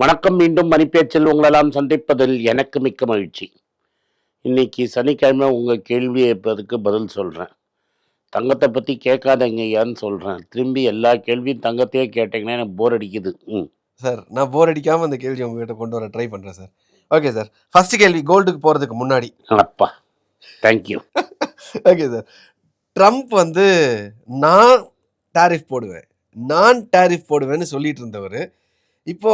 வணக்கம் மீண்டும் மணிப்பேச்சில் உங்களெல்லாம் சந்திப்பதில் எனக்கு மிக்க மகிழ்ச்சி. இன்னைக்கு சனிக்கிழமை உங்கள் கேள்வி கேட்பதுக்கு பதில் சொல்கிறேன் தங்கத்தை பற்றி கேட்காதங்க ஐயான்னு சொல்கிறேன் திரும்பி எல்லா கேள்வியும் தங்கத்தையே கேட்டிங்கன்னா எனக்கு போர் அடிக்குது. ம். சார் நான் போர் அடிக்காமல் அந்த கேள்வி உங்ககிட்ட கொண்டு வர ட்ரை பண்ணுறேன் சார் ஓகே சார் ஃபர்ஸ்ட் கேள்வி கோல்டுக்கு போகிறதுக்கு முன்னாடி. அப்பா தேங்க்யூ ஓகே சார் ட்ரம்ப் வந்து நான் டாரிஃப் போடுவேன். நான் டாரிஃப் போடுவேன்னு சொல்லிட்டு இருந்தவர் இப்போ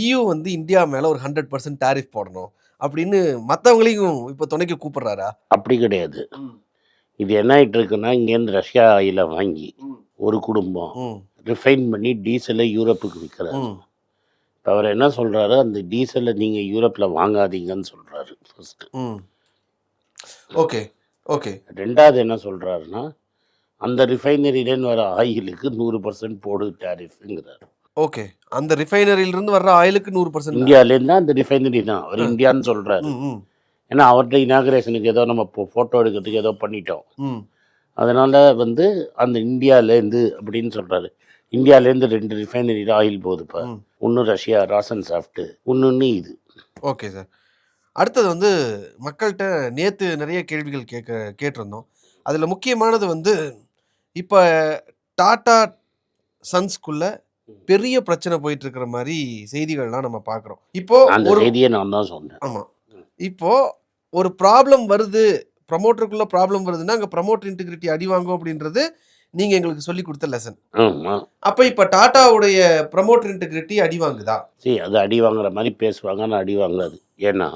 EU வந்து இந்தியா மேலே ஒரு ஹண்ட்ரட் பர்சன்ட் டாரிஃப் போடணும் அப்படின்னு மற்றவங்களையும் இப்போ துணைக்கு கூப்பிடுறாரா? அப்படி கிடையாது. இது என்ன ஆயிட்டு இருக்குன்னா இங்கேருந்து ரஷ்யா ஆயில வாங்கி ஒரு குடும்பம் ரிஃபைன் பண்ணி டீசலை யூரோப்புக்கு விற்கிறாரு இப்போ அவர் என்ன சொல்கிறாரு அந்த டீசலை நீங்கள் யூரோப்பில் வாங்காதீங்கன்னு சொல்கிறாரு ஃபர்ஸ்ட்டு ம். Okay okay. ரெண்டாவது என்ன சொல்கிறாருன்னா அந்த ரிஃபைனரியிலேருந்து வர ஆயிலுக்கு நூறு பர்சன்ட் போடு டேரிஃப்ங்கிறாரு ஓகே அந்த ரிஃபைனரியிலிருந்து வர்ற ஆயிலுக்கு நூறு பர்சன்ட் இந்தியாவிலேருந்து அந்த ரிஃபைனரி தான். அவர் இந்தியான்னு சொல்கிறாரு ஏன்னா அவர்கிட்ட இனாகரேஷனுக்கு ஏதோ நம்ம ஃபோட்டோ எடுக்கிறதுக்கு ஏதோ பண்ணிட்டோம். அதனால் வந்து அந்த இந்தியாவிலேருந்து அப்படின்னு சொல்கிறாரு இந்தியாவிலேருந்து ரெண்டு ரிஃபைனரியில் ஆயில் போகுது இப்போ. ஒன்று ரஷ்யா ராசன் சாஃப்ட்டு இன்னொன்று இது. ஓகே சார் அடுத்தது வந்து மக்கள்கிட்ட நேற்று நிறைய கேள்விகள் கேட்க கேட்டிருந்தோம். அதில் முக்கியமானது வந்து இப்போ டாடா சன்ஸ்குள்ள பெரிய பிரச்சனை போயிட்டு இருக்கிற மாதிரி செய்திகள்லாம் நம்ம பார்க்குறோம். இப்போ ஒரு செய்தியை நான் தான் சொன்னேன். ஆமாம் இப்போ ஒரு ப்ராப்ளம் வருது ப்ரமோட்டருக்குள்ள ப்ராப்ளம் வருதுன்னா அங்கே ப்ரமோட்டர் இன்டிகிரிட்டி அடி வாங்கும் அப்படின்றது நீங்கள் எங்களுக்கு சொல்லி கொடுத்த லெசன். அப்போ இப்போ டாட்டாவுடைய ப்ரமோட்டர் இன்டிகிரிட்டி அடி வாங்குதா? சரி அது அடி வாங்குற மாதிரி பேசுவாங்க ஆனால் அடி வாங்காது. ஏன்னா.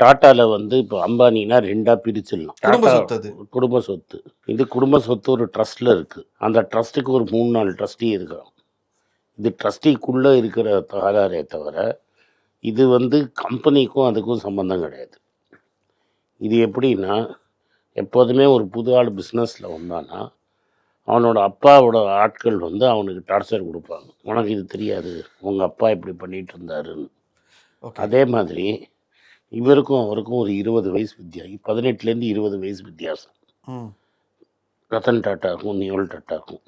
டாட்டால வந்து இப்போ அம்பானினா ரெண்டா பிரிச்சிடலாம். குடும்ப சொத்து அது. குடும்ப சொத்து. இது குடும்ப சொத்து ஒரு ட்ரஸ்ட்ல இருக்கு. அந்த ட்ரஸ்ட்டுக்கு ஒரு மூணு நாலு ட்ரஸ்டி இருக்கிறோம் இது ட்ரஸ்டிக்குள்ளே இருக்கிற தகராறே தவிர இது வந்து கம்பெனிக்கும் அதுக்கும் சம்மந்தம் கிடையாது. இது எப்படின்னா எப்போதுமே ஒரு புது ஆள் பிஸ்னஸில் வந்தானா அவனோட அப்பாவோட ஆட்கள் வந்து அவனுக்கு டார்ச்சர் கொடுப்பாங்க. உனக்கு இது தெரியாது உங்கள் அப்பா இப்படி பண்ணிட்டு இருந்தாருன்னு அதே மாதிரி இவருக்கும் அவருக்கும் ஒரு இருபது வயசு வித்தியாசம் பதினெட்டுலேருந்து இருபது வயசு வித்தியாசம். ரத்தன் டாட்டாக்கும் நியோல் டாட்டாக்கும்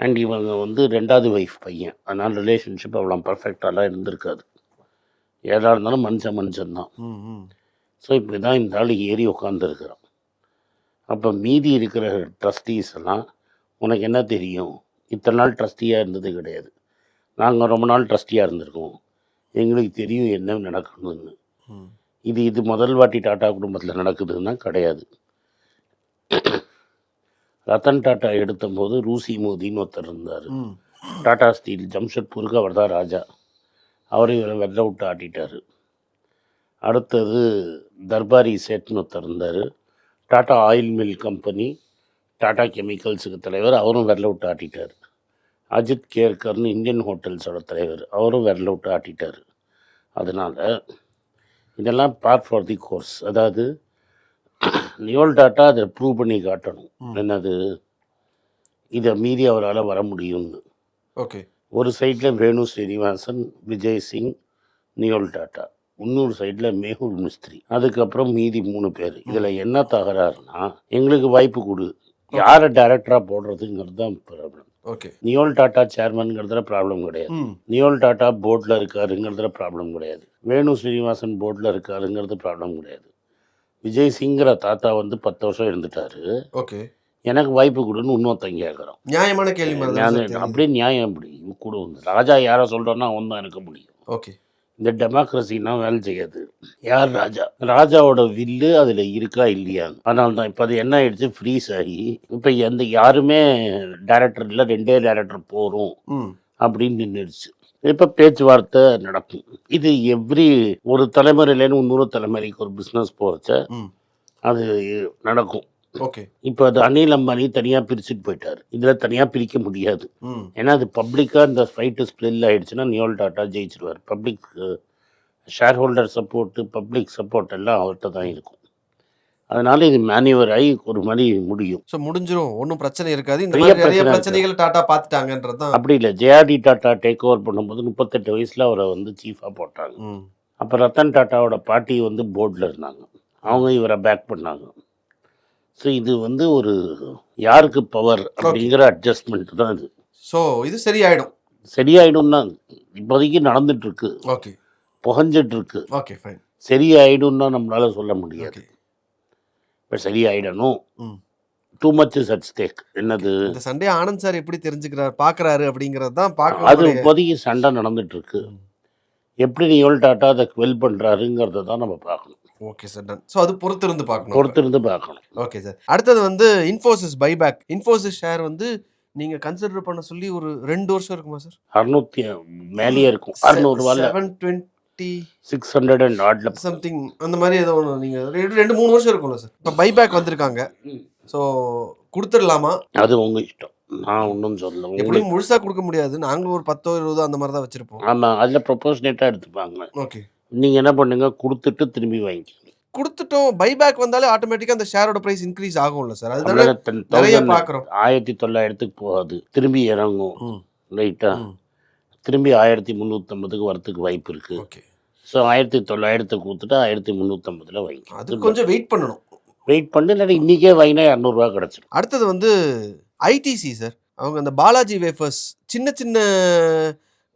அண்ட் இவங்க வந்து ரெண்டாவது ஒய்ஃப் பையன். அதனால் ரிலேஷன்ஷிப் அவ்வளோ பர்ஃபெக்டாலாம் இருந்திருக்காது. ஏதா இருந்தாலும் மனுஷன் மனுஷன்தான் ம் ம். ஸோ இப்படி தான் இந்த ஆள் ஏறி உட்காந்துருக்குறான் அப்போ மீதி இருக்கிற ட்ரஸ்டீஸ் எல்லாம் உனக்கு என்ன தெரியும்? இத்தனை நாள் ட்ரஸ்டியாக இருந்தது கிடையாது. நாங்கள் ரொம்ப நாள் ட்ரஸ்டியாக இருந்திருக்கோம். எங்களுக்கு தெரியும் என்ன நடக்கணும்னு. இது இது முதல் வாட்டி டாடா குடும்பத்தில் நடக்குதுன்னா கிடையாது. ரத்தன் டாட்டா எடுத்தபோது ரூசி மோதின்னு ஒருத்தர் இருந்தார். டாடா ஸ்டீல் ஜம்ஷெட்பூருக்கு அவர் தான் ராஜா. அவர் இவரை வெள்ள விட்டு ஆட்டிட்டார். அடுத்தது தர்பாரி சேட்னு ஒருத்தர் இருந்தார். Tata oil mill company Tata கெமிக்கல்ஸுக்கு தலைவர் அவரும் வெள்ள விட்டு ஆட்டிட்டார். அஜித் கேர்கர்னு இந்தியன் ஹோட்டல்ஸோட தலைவர் அவரும் வெள்ள விட்டு ஆட்டிட்டார். அதனால் இதெல்லாம் பார்ட் ஃபார் தி கோர்ஸ் அதாவது நியோல் டாட்டா அதை ப்ரூவ் பண்ணி காட்டணும். என்னது? இதை மீறி அவரால் வர முடியும்னு. ஓகே. ஒரு சைடில் வேணு ஸ்ரீனிவாசன் விஜய் சிங் நியோல் டாட்டா. இன்னொரு சைடில் மேகுல் மிஸ்திரி. அதுக்கப்புறம் மீதி மூணு பேர். இதில் என்ன தகராறுனா எங்களுக்கு வாய்ப்பு கொடு. யாரை டைரக்டராக போடுறதுங்கிறது தான் ப்ராப்ளம் ஓகே. நியோல் டாட்டா சேர்மன்ங்கிறதுல ப்ராப்ளம் கிடையாது. நியோல் டாட்டா போர்டில் இருக்காருங்கிறதுல ப்ராப்ளம் கிடையாது. வேணு ஸ்ரீனிவாசன் போர்டில் இருக்காருங்கிறது ப்ராப்ளம் கிடையாது. விஜய் சிங்கிற தாத்தா வந்து பத்து வருஷம் இருந்துட்டாரு. ஓகே. எனக்கு வாய்ப்பு கொடுன்னு இன்னொருத்தன் கேட்குறான் நியாயமான கேள்வி. அப்படியே நியாயம் எப்படி கூட வந்து. ராஜா யாரை சொல்கிறோன்னா அவன் தான் இருக்க முடியும். ஓகே. இந்த டெமோக்ரஸினா வேலை செய்யாது. யார் ராஜா? ராஜாவோட வில்லு அதில் இருக்கா இல்லையான்னு அதனால தான் இப்போ அது என்ன ஆயிடுச்சு? ஃப்ரீஸ் ஆகி. இப்போ எந்த யாருமே டேரக்டர் இல்லை ரெண்டே டேரக்டர் போகிறோம் அப்படின்னு நின்றுடுச்சு இப்போ பேச்சுவார்த்தை நடக்கும். இது எவ்ரி ஒரு தலைமுறையிலேருந்து இன்னொரு தலைமுறைக்கு ஒரு பிஸ்னஸ் போகிறச்ச அது நடக்கும். ஓகே. இப்போ அது அனில் அம்பானி தனியாக பிரிச்சுட்டு போயிட்டார். இதில் தனியாக பிரிக்க முடியாது. ஏன்னா அது பப்ளிக்காக இந்த ஃபைட்டு ஸ்ப்ரில் ஆயிடுச்சுன்னா Noel Tata ஜெயிச்சிருவார். Public share holder support public support எல்லாம் அவர்கிட்ட தான் இருக்கும். அதனால இது மேனுவர் ஆகி ஒரு மாதிரி முடியும். ஸோ முடிஞ்சிரும். ஒன்றும் பிரச்சனை இருக்காது. இந்த நிறைய பிரச்சனை பிரச்சனைகள் டாட்டா பார்த்துட்டாங்கன்றது தான். அப்படி இல்லை. ஜேஆர்டி டாட்டா டேக் ஓவர் பண்ணும்போது முப்பத்தெட்டு வயசில் அவரை வந்து சீஃபாக போட்டாங்க. அப்போ ரத்தன் டாட்டாவோட பாட்டி வந்து போர்டில் இருந்தாங்க. அவங்க இவரை பேக் பண்ணாங்க. ஸோ இது வந்து ஒரு யாருக்கு பவர் அப்படிங்கிற அட்ஜஸ்ட்மெண்ட் தான் இது. ஸோ இது சரியாயிடும். சரியாயிடும் தான் இப்போதைக்கு நடந்துட்டு இருக்கு ஓகே புகஞ்சிட்டு இருக்கு ஓகே ஃபைன் சரியாயிடும்னா நம்மளால சொல்ல முடியாது. இப்போ சரியாயிடணும். டூ மச் சட் ஸ்டேக் என்னது? இந்த சண்டே ஆனந்த் சார் எப்படி தெரிஞ்சுக்கிறார் பாக்குறாரு அப்படிங்கறது தான் அது பார்க்க இப்போதைக்கு சண்டை நடந்துட்டு இருக்கு எப்படி நியோல் டாட்டா அதை வெல் பண்றாருங்கிறத தான் நம்ம பார்க்கணும். ஓகே சார் டன் ஸோ அது பொறுத்திருந்து பார்க்கணும். பொறுத்திருந்து பார்க்கணும். ஓகே சார் அடுத்தது வந்து இன்ஃபோசிஸ் பைபேக் இன்ஃபோசிஸ் ஷேர் வந்து நீங்க கன்சிடர் பண்ண சொல்லி ஒரு ரெண்டு வருஷம் இருக்குமா சார் அறுநூத்தி மேலேயே இருக்கும். அறுநூறுவால seven twenty six hundred and ஆட்ல something அந்த மாதிரி ஏதோ ஒன்று நீங்க ரெண்டு ரெண்டு மூணு வருஷம் இருக்கும்ல சார் இப்போ பைபேக் வந்திருக்காங்க. ஸோ கொடுத்துடலாமா? அது உங்க இஷ்டம். நான் ஒன்றும் சொல்ல எப்படியும் முழுசா கொடுக்க முடியாது. நாங்களும் ஒரு பத்தோ இருபதோ அந்த மாதிரி தான் வச்சிருப்போம். ஆமா அதில் ப்ரொபோஷனேட்டாக எடுத்துப்பாங்க. ஓகே நீங்க என்ன பண்ணுங்க? கொடுத்துட்டு திரும்பி வாங்கிக்கோங்க. கொடுத்துட்டோம். பைபேக் வந்தாலே ஆட்டோமேட்டிக்கா அந்த ஷேரோட பிரைஸ் இன்க்ரீஸ் ஆகும்ல சார் அதுதானே நிறைய பாக்குறோம். ஆயிரத்தி தொள்ளாயிரத்துக்கு போகாது. திரும்பி இறங்கும். ரைட்டா ம். திரும்பி ஆயிரத்தி முந்நூற்றம்பதுக்கு வரத்துக்கு வாய்ப்பு இருக்கு. ஓகே. ஸோ ஆயிரத்தி தொள்ளாயிரத்தை கொடுத்துட்டு ஆயிரத்தி முந்நூற்றம்பதுல அது வாங்கிக்கலாம் கொஞ்சம் வெயிட் பண்ணணும். வெயிட் பண்ணி இல்லாட்டி இன்னைக்கே வாங்கினா இரநூறுவா கிடச்சிடும். அடுத்தது வந்து ஐடிசி சார் அவங்க அந்த பாலாஜி வேஃபர்ஸ் சின்ன சின்ன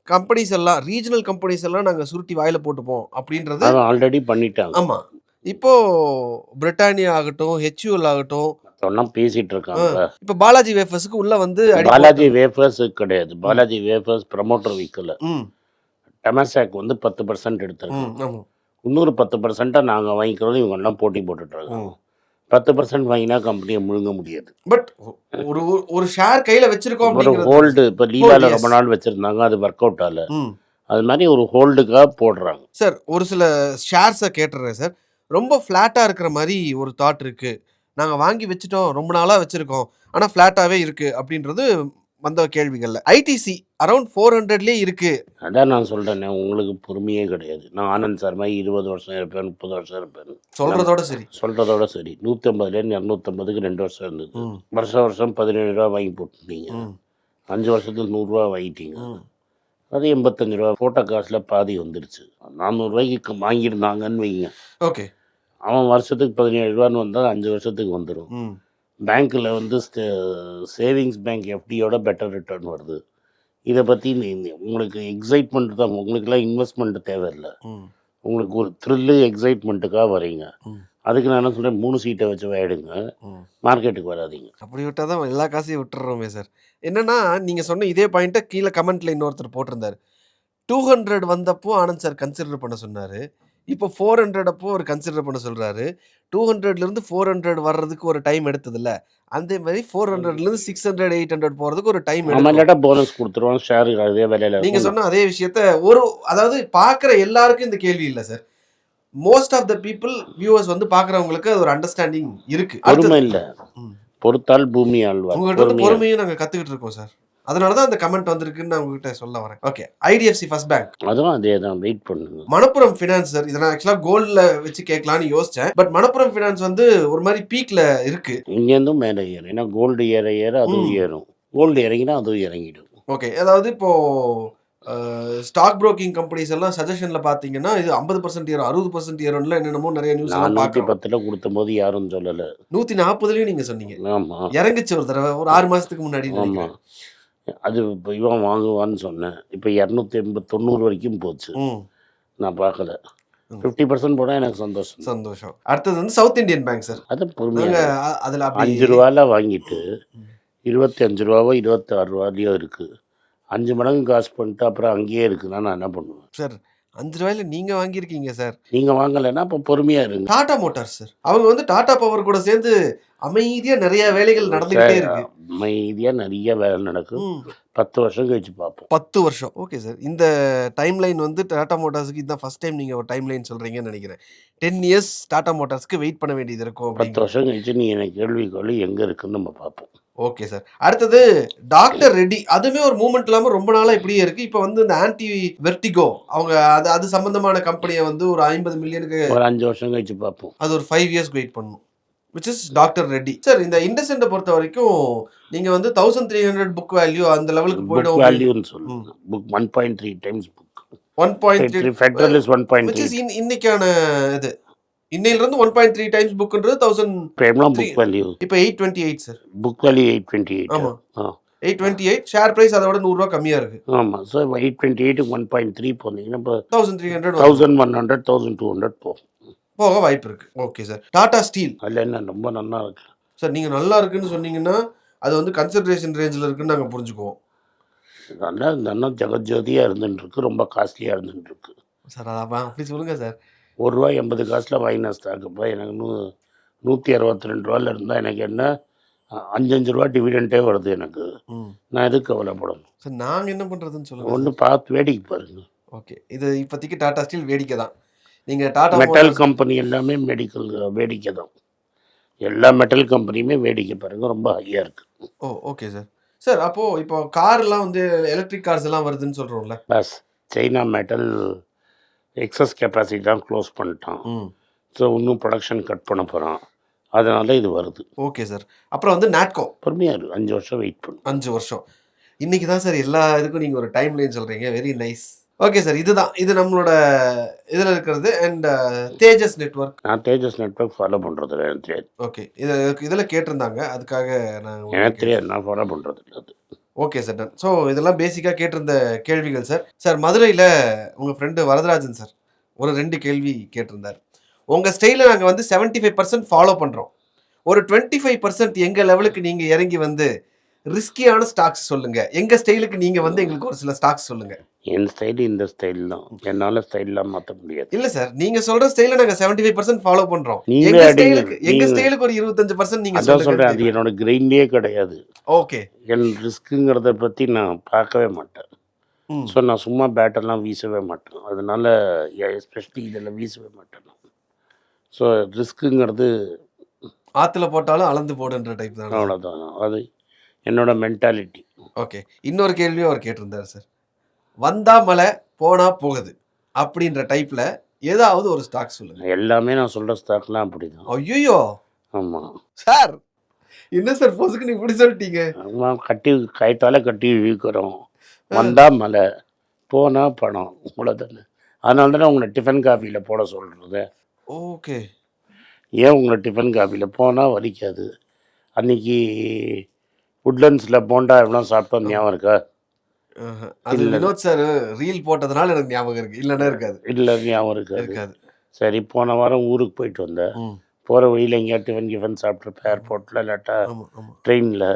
கம்பெனிஸ் எல்லாம் ரீஜனல் கம்பெனிஸ் எல்லாம் நாங்கள் சுருட்டி வாயில போட்டுப்போம் அப்படின்றது அதை ஆல்ரெடி பண்ணிட்டாங்க. ஆமா. இப்போ பிரிட்டானியா ஆகட்டும் ஹெச்யூஎல் ஆகட்டும் சொன்னா பேசிட்டு இருக்காங்க இப்போ பாலாஜி வேஃபர்ஸ்க்கு உள்ள வந்து பாலாஜி வேஃபர்ஸ் கிடையாது. பாலாஜி வேஃபர்ஸ் ப்ரமோட்டர் விற்கல டெமசாக் வந்து பத்து பர்சன்ட் எடுத்திருக்காங்க ம் ஆமாம் இன்னொரு பத்து பர்சன்ட்டாக நாங்கள் வாங்கிக்கிறோம். இவங்க எல்லாம் போட்டி போட்டுட்டு இருக்காங்க ம். பத்து பர்சன்ட் வாங்கினா கம்பெனியை முழுங்க முடியாது. பட் ஒரு ஒரு- ஷேர் கையில வச்சிருக்கோம் ஒரு ஹோல்டு இப்போ yes. ரொம்ப நாள் வச்சிருந்தாங்க. அது ஒர்க் அவுட் ஆகல அது மாதிரி ஒரு ஹோல்டுக்காக போடுறாங்க. சார் ஒரு சில ஷேர்ஸை கேட்டுறேன் சார் ரொம்ப ஃப்ளாட்டாக இருக்கிற மாதிரி ஒரு தாட் இருக்கு. நாங்கள் வாங்கி வச்சுட்டோம் ரொம்ப நாளாக வச்சுருக்கோம். ஆனால் ஃப்ளாட்டாகவே இருக்கு அப்படின்றது வந்த கேள்விகள்ல. ஐடிசி அரௌண்ட் ஃபோர் ஹண்ட்ரட்லேயே இருக்கு. அதான் நான் சொல்கிறேனே உங்களுக்கு பொறுமையே கிடையாது. நான் ஆனந்த் சார் மாதிரி இருபது வருஷம் இருப்பேன் முப்பது வருஷம் இருப்பேன். சொல்றதோட சரி. சொல்கிறதோட சரி. நூற்றம்பதுலேருந்து இரநூத்தம்பதுக்கு ரெண்டு வருஷம் இருந்தது. வருஷம் வருஷம் பதினேழு ரூபா வாங்கி போட்டுட்டீங்க அஞ்சு வருஷத்துக்கு நூறுரூவா வாங்கிட்டீங்க. அது எண்பத்தஞ்சு ரூபா. போட்ட காசில் பாதி வந்துருச்சு. நானூறுரூவாய்க்கு வாங்கியிருந்தாங்கன்னு வைங்க. ஓகே. அவன் வருஷத்துக்கு பதினேழு ரூபான்னு வந்தால் அஞ்சு வருஷத்துக்கு வந்துடும் பேங்க்கில் வந்து சேவிங்ஸ் பேங்க் எஃப்டியோட பெட்டர் ரிட்டர்ன் வருது. இதை பற்றி உங்களுக்கு எக்ஸைட்மெண்ட் தான் உங்களுக்குலாம் இன்வெஸ்ட்மெண்ட் தேவையில்லை. உங்களுக்கு ஒரு த்ரில்லு எக்ஸைட்மெண்ட்டுக்காக வரீங்க. அதுக்கு நான் என்ன சொல்கிறேன் மூணு சீட்டை வச்சு விளையாடுங்க மார்க்கெட்டுக்கு வராதீங்க. அப்படி விட்டால் தான் எல்லா காசையும் விட்டுறோமே சார். என்னன்னா நீங்கள் சொன்ன இதே பாயிண்ட்டை கீழே கமெண்ட்ல இன்னொருத்தர் போட்டிருந்தாரு. டூ ஹண்ட்ரட் வந்தப்போ ஆனந்த் சார் கன்சிடர் பண்ண சொன்னார். இப்போ ஃபோர் ஹண்ட்ரட் அப்போ அவர் கன்சிடர் பண்ண சொல்கிறாரு டூ ஹண்ட்ரட்லேருந்து ஃபோர் ஹண்ட்ரட் வர்றதுக்கு ஒரு டைம் எடுத்ததில்ல. அதே மாதிரி ஃபோர் ஹண்ட்ரட்லேருந்து சிக்ஸ் ஹண்ட்ரட் எயிட் ஹண்ட்ரட் போகிறதுக்கு ஒரு டைம் எடுக்கும் போனஸ் கொடுத்துருவோம் ஷேர் அதே வேலையில் நீங்க சொன்ன அதே விஷயத்த ஒரு அதாவது பார்க்குற எல்லாருக்கும் இந்த கேள்வி இல்லை sir most of the people viewers வந்து பார்க்குறவங்களுக்கு அது ஒரு அண்டர்ஸ்டாண்டிங் இருக்கு. பொறுமை இல்லை. பொறுத்தால் பூமி ஆழ்வார். பொறுமையா. பொறுமையும் நாங்க கத்துக்கிட்டு இருக்கோம் சார் அதனால தான் அந்த கமெண்ட் வந்திருக்குன்னு நான் உங்ககிட்ட சொல்ல வரேன். ஓகே ஐடிஎஃப்சி ஃபர்ஸ்ட் பேங்க் அதுவும் அதே தான் வெயிட் பண்ணுங்க. மணப்புரம் ஃபினான்ஸ் சார் இதை நான் ஆக்சுவலாக கோல்டில் வச்சு கேட்கலான்னு யோசிச்சேன். பட் மணப்புரம் ஃபினான்ஸ் வந்து ஒரு மாதிரி பீக்ல இருக்கு. இங்கேருந்தும் மேலே ஏறும். ஏன்னா கோல்டு ஏற ஏற அதுவும். ஏறும். கோல்டு இறங்கினா அதுவும் இறங்கிடும். ஓகே அதாவது இப்போ ஸ்டாக் broking கம்பெனிஸ் எல்லாம் சஜஷன்ல பாத்தீங்கன்னா இது ஐம்பது பர்சன்ட் ஏறும் அறுபது பர்சன்ட் ஏறும்ல என்னென்னமோ நிறைய நியூஸ் பார்க்குறோம். பத்தில் கொடுத்தபோது யாரும் சொல்லலை. நூத்தி நாற்பதுலயும் நீங்க சொன்னீங்க. இறங்குச்சு ஒரு தடவை ஒரு ஆறு மாசத்துக்கு முன்னாடி. அது இப்போ இவன் வாங்குவான்னு சொன்னேன். இப்போ இரநூத்தி எண்பது தொண்ணூறு வரைக்கும் போச்சு. நான் பார்க்கல. ஃபிஃப்டி பர்சன்ட் போனால் எனக்கு சந்தோஷம். சந்தோஷம். அடுத்தது வந்து சவுத் இந்தியன் பேங்க் சார் அது பொறுமையாக அதுல அஞ்சு ரூபால வாங்கிட்டு. இருபத்தி அஞ்சு ரூபாவோ இருபத்தி ஆறு ரூபாலையோ இருக்குது அஞ்சு மடங்கு காசு பண்ணிட்டு அப்புறம் அங்கேயே இருக்குன்னா நான் என்ன பண்ணுவேன்? சார் அஞ்சு ரூபாயில நீங்க வாங்கியிருக்கீங்க சார். நீங்கள் வாங்கலைன்னா அப்போ பொறுமையாக இருங்க. Tata motors sir. அவங்க வந்து டாடா பவர் கூட சேர்ந்து அமைதியா நிறைய வேலைகள் நடந்துகிட்டே இருக்கு. அமைதியாக நிறைய வேலை நடக்கும். பத்து வருஷம் கழிச்சு பார்ப்போம். பத்து வருஷம். Okay sir. இந்த டைம் லைன் வந்து டாடா மோட்டார்ஸ்க்கு இதுதான் ஃபர்ஸ்ட் டைம் நீங்க ஒரு டைம் லைன் சொல்றீங்கன்னு நினைக்கிறேன். டென் இயர்ஸ் டாடா மோட்டார்ஸ்க்கு வெயிட் பண்ண வேண்டியது இருக்கும் பத்து வருஷம் கழிச்சு நீ எனக்கு கேள்வி கொள்ளு எங்கே இருக்குன்னு நம்ம பார்ப்போம். ஓகே சார் அடுத்தது டாக்டர் ரெட்டி அதுவுமே ஒரு மூமெண்ட் இல்லாம ரொம்ப நாளா இப்படியே இருக்கு. இப்போ வந்து இந்த ஆன்டி வெர்டிகோ அவங்க அது அது சம்பந்தமான கம்பெனியை வந்து ஒரு ஐம்பது மில்லியனுக்கு ஒரு அஞ்சு வருஷம் கழிச்சு பார்ப்போம். அது ஒரு ஃபைவ் இயர்ஸ் வெயிட் பண்ணணும் which is doctor Reddy sir இந்த இண்டஸ்இண்டை பொறுத்த வரைக்கும் நீங்க வந்து thousand three hundred book value அந்த லெவலுக்கு போயிடும் வேல்யூன்னு சொல்லுங்க. Book one point three times book one point Federal is one point three இன்னைக்கான இது. இன்னையில இருந்து ஒன் பாயிண்ட் த்ரீ டைம்ஸ் புக்ன்றது தௌசண்ட். புக் வேல்யூ இப்போ eight twenty eight sir book value eight twenty eight ஆமா. ஆ. Eight twenty eight share price அதோட நூறுரூவா கம்மியாக இருக்குது ஆமாம் ஸோ எயிட் டுவெண்ட்டி எயிட்டுக்கு ஒன் பாயிண்ட் த்ரீ போனீங்கன்னா இப்போ thousand three hundred thousand one hundred thousand two hundred போகும். போக வாய்ப்பு இருக்குது ஓகே சார் டாடா ஸ்டீல் அதில் என்ன ரொம்ப நல்லா இருக்கு. சார் நீங்கள் நல்லா இருக்குன்னு சொன்னீங்கன்னா அது வந்து கன்சிடரேஷன் ரேஞ்சில் இருக்குன்னு நாங்கள் புரிஞ்சுக்குவோம். நல்லா நல்லா ஜெகஜோதியாக இருந்துட்டு இருக்கு. ரொம்ப காஸ்ட்லியாக இருந்துட்டு இருக்கு. சார் அதான் அப்படி சொல்லுங்கள் சார் ஒரு ரூபா எண்பது காசில் வாங்கின ஸ்டாக்குப்பா எனக்கு நூ நூற்றி அறுபத்தி ரெண்டு ரூபாயில் இருந்தால் எனக்கு என்ன அஞ்சஞ்சு ரூபா டிவிடெண்டே வருது எனக்கு. நான் எதுக்கு கவலைப்படணும்? சார் நாங்கள் என்ன பண்ணுறதுன்னு சொல்லுங்கள் ஒன்று பார்த்து வேடிக்கை பாருங்க. ஓகே இது இப்போதைக்கு டாடா ஸ்டீல் வேடிக்கை தான். நீங்கள் டாடா மெட்டல் கம்பெனி எல்லாமே மெடிக்கல் வேடிக்கை தான். எல்லா மெட்டல் கம்பெனியுமே வேடிக்கை பாருங்க ரொம்ப ஹையாக இருக்குது ஓ ஓகே சார். சார் அப்போது இப்போ கார்லாம் வந்து எலக்ட்ரிக் கார்ஸ் எல்லாம் வருதுன்னு சொல்கிறோம்ல பஸ் சைனா மெட்டல் எக்ஸஸ் கெப்பாசிட்டி தான் க்ளோஸ் பண்ணிட்டான். ம். ஸோ இன்னும் ப்ரொடக்ஷன் கட் பண்ண போகிறான் அதனால இது வருது. Okay sir. அப்புறம் வந்து நாட்கோ பொறுமையாக இருக்கு அஞ்சு வருஷம் வெயிட் பண்ணு. அஞ்சு வருஷம். இன்னைக்கு தான் சார் எல்லா இதுக்கும் நீங்கள் ஒரு டைம் லைன் சொல்கிறீங்க வெரி நைஸ் ஓகே சார். இதுதான். இது நம்மளோட இதில் இருக்கிறது அண்ட் தேஜஸ் நெட்வொர்க் நான் தேஜஸ் நெட்ஒர்க் ஃபாலோ பண்ணுறது எனக்கு தெரியாது ஓகே இது இதில் கேட்டிருந்தாங்க. அதுக்காக நான் எனக்கு தெரியாது. நான் ஃபாலோ பண்ணுறது இல்லை அது. ஓகே சார் டன் ஸோ இதெல்லாம் பேசிக்காக கேட்டிருந்த கேள்விகள் சார். சார் மதுரையில் உங்கள் ஃப்ரெண்டு வரதராஜன் சார் ஒரு ரெண்டு கேள்வி கேட்டிருந்தார். உங்கள் ஸ்டைலில் நாங்கள் வந்து 75% ஃபைவ் பர்சன்ட் ஃபாலோ பண்ணுறோம் ஒரு டுவெண்ட்டி ஃபைவ் பர்சன்ட் எங்கள் லெவலுக்கு நீங்கள் இறங்கி வந்து ரிஸ்கியான ஸ்டாக்ஸ் சொல்லுங்கள் எங்கள் ஸ்டைலுக்கு நீங்கள் வந்து எங்களுக்கு ஒரு சில ஸ்டாக்ஸ் சொல்லுங்கள் என் ஸ்டைல் இந்த ஸ்டைல் தான். என்னால் ஸ்டைல்லாம் மாற்ற முடியாது. இல்லை சார் நீங்கள் சொல்கிற ஸ்டைலில் நாங்கள் 75% ஃபைவ் பர்சன்ட் ஃபாலோ எங்கள் அடிங்க. ஸ்டைலுக்கு நீங்க- ஸ்டைலுக்கு ஒரு இருபத்தஞ்சு பர்சன்ட் நீங்கள் அதான் சொல்கிறேன் அது என்னோட கிரெயின்லேயே கிடையாது. ஓகே. என் ரிஸ்க்குங்கிறத பற்றி நான் பார்க்கவே மாட்டேன். ஸோ நான் சும்மா பேட்டெல்லாம் வீசவே மாட்டேன். அதனால எஸ்பெஷலி இதில் வீசவே மாட்டேன் ஸோ ரிஸ்க்குங்கிறது ஆற்றுல போட்டாலும் அளந்து போடுன்ற டைப் தான். அவ்வளோதான் அது என்னோட மென்டாலிட்டி ஓகே இன்னொரு கேள்வியும் அவர் கேட்டிருந்தார் சார் வந்தா மலை போனா போகுது அப்படின்ற டைப்ல ஏதாவது ஒரு ஸ்டாக் சொல்லுங்க. எல்லாமே நான் சொல்கிற ஸ்டாக்லாம் அப்படி தான் ஐயோ ஆமாம் சார் என்ன சார் பொசுக்கு இப்படி சொல்லிட்டீங்க? ஆமாம் கட்டி கயிற்றால கட்டி இழுக்கிறோம் வந்தா மலை போனா பணம் இவ்வளோதானே அதனால தானே உங்களை டிஃபன் காஃபியில் போட சொல்கிறது ஓகே ஏன் உங்களை டிஃபன் காஃபியில் போனால் வலிக்காது? அன்னைக்கு உட்லண்ட்ஸில் போண்டா எவ்வளோ சாப்பிட்டோம் ஞாபகம் இருக்கா? அது. வினோத் சார் ரீல் போட்டதுனால எனக்கு ஞாபகம் இருக்கு. இல்லைன்னா இருக்காது. இல்லை ஞாபகம் இருக்காது. இருக்காது. சரி போன வாரம் ஊருக்கு போயிட்டு வந்தேன். போகிற வழியில் எங்கேயா டிஃபன் கிஃபன் சாப்பிட்ருப்பேன் ஏர்போர்ட்டில் இல்லாட்டா ஆமா ட்ரெயினில்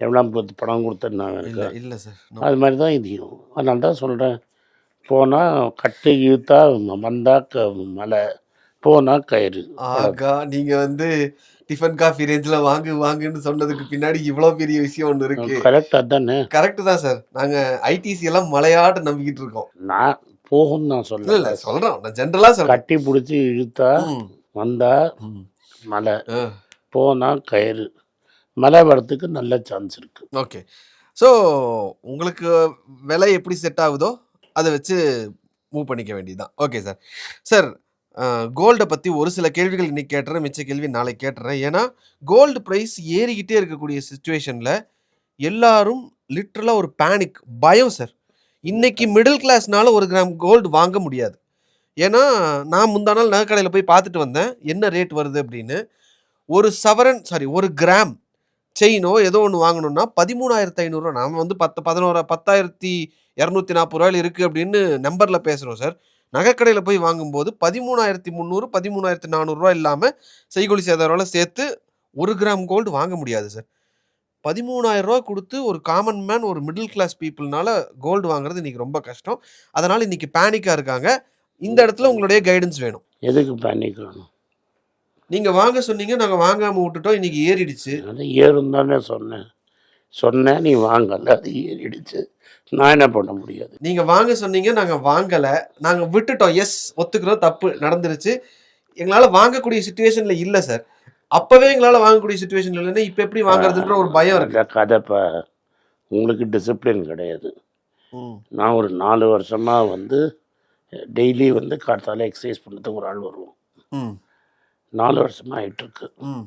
எவ்வளோ பணம் இல்ல எனக்கு இல்ல சார். அது மாதிரி தான் இதையும் அதனால தான் சொல்கிறேன் போனால் கட்டு இழுத்தா ம- வந்தா க மலை. போனால் கயிறு. ஆகா நீங்க வந்து டிஃபன் காஃபி ரேஞ்சில் வாங்கு வாங்குன்னு சொன்னதுக்கு பின்னாடி இவ்வளோ பெரிய விஷயம் ஒன்று இருக்கு. கரெக்ட் அதானே? கரெக்ட் தான் சார். நாங்க ஐடிசி எல்லாம் மலையாட்டு நம்பிக்கிட்டு இருக்கோம். நான் போகும்னு நான் இல்ல இல்ல சொல்ல சொல்றோம். நான் ஜென்ரலா சொல்றேன். கட்டி பிடிச்சி இழுத்தா வந்தா. மலை ஆ, போனால் கயிறு. மலை வரத்துக்கு நல்ல சான்ஸ் இருக்கு. ஓகே. ஸோ உங்களுக்கு விலை எப்படி செட் ஆகுதோ அதை வச்சு மூவ் பண்ணிக்க வேண்டியதுதான். ஓகே சார் சார் கோல்டை பற்றி ஒரு சில கேள்விகள் இன்னைக்கு கேட்டுறேன். மிச்ச கேள்வி நாளைக்கு கேட்டுறேன். ஏன்னா கோல்டு ப்ரைஸ் ஏறிக்கிட்டே இருக்கக்கூடிய சுச்சுவேஷனில் எல்லாரும் லிட்ரலாக ஒரு பேனிக் பயம் சார் இன்னைக்கு மிடில் கிளாஸ்னால ஒரு கிராம் கோல்டு வாங்க முடியாது. ஏன்னா நான் முந்தா நாள் நகைக்கடையில் போய் பார்த்துட்டு வந்தேன். என்ன ரேட் வருது அப்படின்னு? ஒரு சவரன் சாரி ஒரு கிராம் செயினோ ஏதோ ஒன்று வாங்கணும்னா பதிமூணாயிரத்து ஐநூறுரூவா நாம் வந்து பத்து பதினோரா பத்தாயிரத்தி இரநூத்தி நாற்பது ரூபாயில் இருக்குது அப்படின்னு நம்பரில் பேசுகிறோம் சார் நகைக்கடையில் போய் வாங்கும்போது பதிமூணாயிரத்தி முந்நூறு பதிமூணாயிரத்தி நானூறுரூவா இல்லாமல் செய்கொலி சேதாரோலாம் சேர்த்து ஒரு கிராம் கோல்டு வாங்க முடியாது சார் பதிமூணாயிரம் ரூபா கொடுத்து ஒரு காமன் மேன் ஒரு மிடில் கிளாஸ் பீப்புள்னால கோல்டு வாங்குறது இன்னைக்கு ரொம்ப கஷ்டம். அதனால் இன்னைக்கு பேனிக்காக இருக்காங்க. இந்த இடத்துல உங்களுடைய கைடன்ஸ் வேணும். எதுக்கு பேனிக் வேணும்? நீங்கள் வாங்க சொன்னீங்க நாங்கள் வாங்காமல் விட்டுட்டோம் இன்னைக்கு ஏறிடுச்சு. அது ஏறும் தானே சொன்னேன். சொன்னேன் நீ வாங்கல அது ஏறிடுச்சு. நான் என்ன பண்ண முடியாது? நீங்க வாங்க சொன்னீங்க நாங்க வாங்கல. நாங்க விட்டுட்டோம். எஸ் ஒத்துக்கிறோம். தப்பு நடந்துருச்சு. எங்களால வாங்கக்கூடிய சுச்சுவேஷன்ல இல்ல சார் அப்பவே எங்களால வாங்கக்கூடிய சுச்சுவேஷன்ல இல்லைன்னா இப்ப எப்படி வாங்குறதுன்ற ஒரு பயம் இருக்கு. அந்த கதைப்பா உங்களுக்கு டிசிப்ளின் கிடையாது. நான் ஒரு நாலு வருஷமாக வந்து டெய்லி வந்து காத்தால எக்ஸசைஸ் பண்ணுறதுக்கு ஒரு ஆள் வருவோம். நாலு வருஷமாக ஆயிட்டுருக்கு. ம்.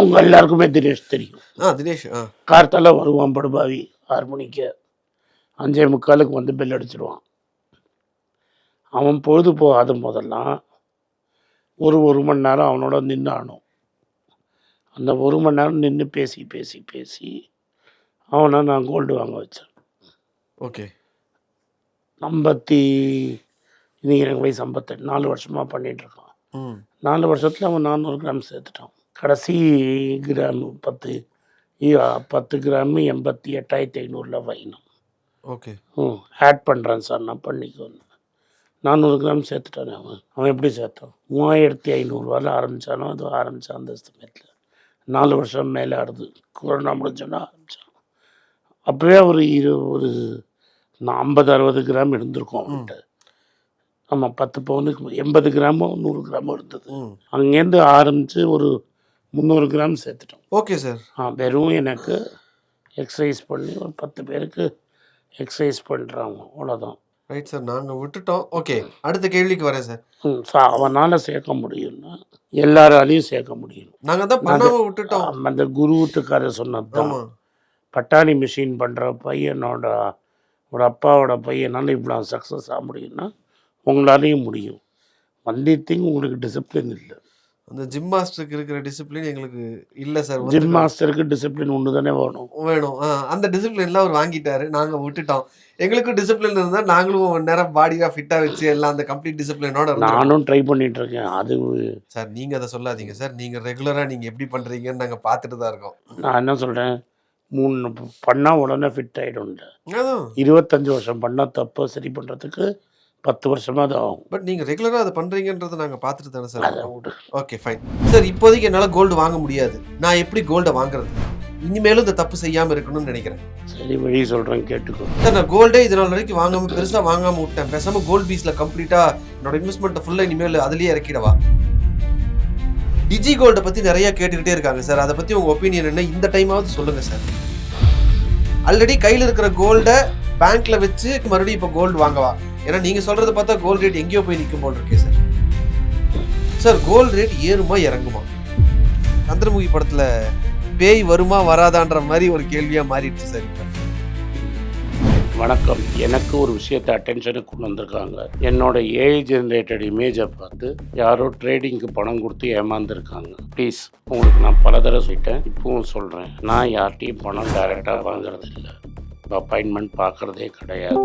உங்கள் எல்லாருக்குமே தினேஷ் தெரியும். ஆ தினேஷ் கார்த்தால வருவான் படுபாவி ஆறு மணிக்கு. அஞ்சே முக்காலுக்கு வந்து பெல் அடிச்சிடுவான் அவன் பொழுது போகாத போதெல்லாம் ஒரு ஒரு மணி நேரம் அவனோட நின்று ஆனும் அந்த ஒரு மணி நேரம் நின்று பேசி பேசி பேசி அவனை நான் கோல்டு வாங்க வச்சேன். ஓகே ஐம்பத்தி இன்னைக்கு எனக்கு வயசு ஐம்பத்தெட்டு நாலு வருஷமாக பண்ணிகிட்ருக்கான் நாலு வருஷத்தில் அவன் நானூறு கிராம் சேர்த்துட்டான். கடைசி கிராம் பத்து பத்து கிராம் எண்பத்தி எட்டாயிரத்தி ஐநூறில் வைணும் ஓகே. ம் ஆட் பண்ணுறேன் சார் நான் பண்ணிக்கோன்னு நானூறு கிராம் சேர்த்துட்டானே அவன். அவன் எப்படி சேர்த்தான்? மூவாயிரத்தி ஐநூறுரூவாவில் ஆரம்பித்தானோ அது ஆரம்பித்தான் அந்த சமயத்தில் நாலு வருஷம் மேலே ஆடுது. கொரோனா முடிஞ்சோன்னா ஆரம்பித்தான் அப்போவே ஒரு இரு ஒரு ஐம்பது அறுபது கிராம் இருந்திருக்கும் அவன்கிட்ட. ஆமாம் பத்து பவுனுக்கு எண்பது கிராமோ நூறு கிராமோ இருந்தது. அங்கேருந்து ஆரம்பித்து ஒரு முந்நூறு கிராம் சேர்த்துட்டோம். Okay sir. ஆ வெறும் எனக்கு எக்ஸசைஸ் பண்ணி ஒரு பத்து பேருக்கு எக்ஸசைஸ் பண்ணுறாங்க அவ்வளோதான் ரைட் சார் நாங்கள் விட்டுட்டோம். ஓகே அடுத்த கேள்விக்கு வரேன் சார் ம், சா- அவனால சேர்க்க முடியும்னா எல்லாராலையும் சேர்க்க முடியும். நாங்கள் தான் பண்ணாமல் விட்டுட்டோம். அந்த குரு வீட்டுக்காரர் சொன்னது தான் ஆமாம் பட்டாணி மிஷின் பண்ணுற பையனோட ஒரு அப்பாவோட பையனால இவ்வளோ சக்ஸஸ் ஆக முடியும்னா உங்களாலையும் முடியும். ஒன்லி திங் உங்களுக்கு டிசிப்ளின் இல்லை. அந்த ஜிம் மாஸ்டருக்கு இருக்கிற டிசிப்ளின் எங்களுக்கு இல்லை சார் ஜிம் மாஸ்டருக்கு டிசிப்ளின் ஒன்று தானே வேணும். வேணும். அந்த டிசிப்ளின்லாம் அவர் வாங்கிட்டாரு. நாங்கள் விட்டுட்டோம். எங்களுக்கும் டிசிப்ளின் இருந்தால் நாங்களும் ஒரு நேரம் பாடியாக ஃபிட்டாக வச்சு எல்லாம் அந்த கம்ப்ளீட் டிசிப்ளினோட நானும் ட்ரை பண்ணிட்டு இருக்கேன். அது சார் நீங்கள் அதை சொல்லாதீங்க சார் நீங்கள் ரெகுலராக நீங்கள் எப்படி பண்ணுறீங்கன்னு நாங்கள் பார்த்துட்டு தான் இருக்கோம். நான் என்ன சொல்கிறேன் மூணு பண்ணால் உடனே ஃபிட் ஆகிடும்ல அதான் இருபத்தஞ்சி வருஷம் பண்ணால் தப்பை சரி பண்ணுறதுக்கு பத்து வருஷமாக அது ஆகும். பட் நீங்கள் ரெகுலராக அதை பண்ணுறீங்கன்றதை நாங்கள் பார்த்துட்டு தானே சார் அதை இருக்கோம். விடு. ஓகே ஃபைன் சார் இப்போதைக்கு என்னால் கோல்டு வாங்க முடியாது. நான் எப்படி கோல்டை வாங்குறது? இனிமேலும் இந்த தப்பு செய்யாமல் இருக்கணும்னு நினைக்கிறேன். சரி வழி சொல்கிறேன் கேட்டுக்கோ. சார் நான் கோல்டே இது நாள் வரைக்கும் வாங்காம பெருசாக வாங்காம விட்டேன். பேசாமல் கோல்ட் பீஸில் கம்ப்ளீட்டாக என்னோட இன்வெஸ்ட்மெண்ட்டை ஃபுல்லாக இனிமேல் அதுலேயே இறக்கிடவா? டிஜி கோல்டை பற்றி நிறைய கேட்டுக்கிட்டே இருக்காங்க சார். அதை பற்றி உங்கள் ஒப்பீனியன் என்ன? இந்த டைமாவது சொல்லுங்கள் சார். ஆல்ரெடி கையில் இருக்கிற கோல்டை பேங்க்ல வச்சு மறுபடியும் இப்போ கோல்டு வாங்கவா? ஏன்னா நீங்கள் சொல்கிறத பார்த்தா கோல்ட் ரேட் எங்கேயோ போய் நிற்கும் போல் இருக்கே சார் சார் கோல்ட் ரேட் ஏறுமா இறங்குமா? சந்திரமுகி படத்தில் பேய் வருமா வராதான்ற மாதிரி ஒரு கேள்வியாக மாறிடுச்சு சார் இப்போ. வணக்கம். எனக்கு ஒரு விஷயத்தை அட்டென்ஷனுக்கு கொண்டு வந்திருக்காங்க. என்னோட ஏஐ ஜென்ரேட்டட் இமேஜை பார்த்து யாரோ ட்ரேடிங்க்கு பணம் கொடுத்து ஏமாந்துருக்காங்க. ப்ளீஸ் உங்களுக்கு நான் பல தடவை சொல்லிட்டேன். இப்பவும் சொல்கிறேன் நான் யார்கிட்டையும் பணம் டைரெக்டாக வாங்குறது இல்லை அப்பாயின்மெண்ட் பார்க்குறதே கிடையாது.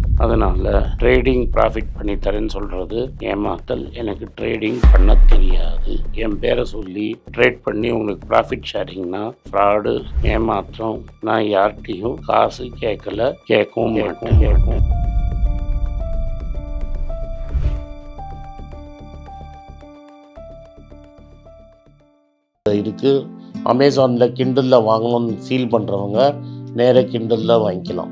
அதனால் ட்ரேடிங் ப்ராஃபிட் பண்ணி தரேன்னு சொல்கிறது ஏமாத்தல். எனக்கு ட்ரேடிங் பண்ண தெரியாது. என் பேரை சொல்லி ட்ரேட் பண்ணி உங்களுக்கு ப்ராஃபிட் ஷேரிங்னா ஃப்ராடு ஏமாற்றம் நான் யார்கிட்டையும் காசு கேட்கல கேட்கவும் மாட்டேன். கேட்கும் இருக்கு அமேசானில் கிண்டலில் வாங்கணும்னு ஃபீல் பண்ணுறவங்க நேராக கிண்டலில் வாங்கிக்கலாம்.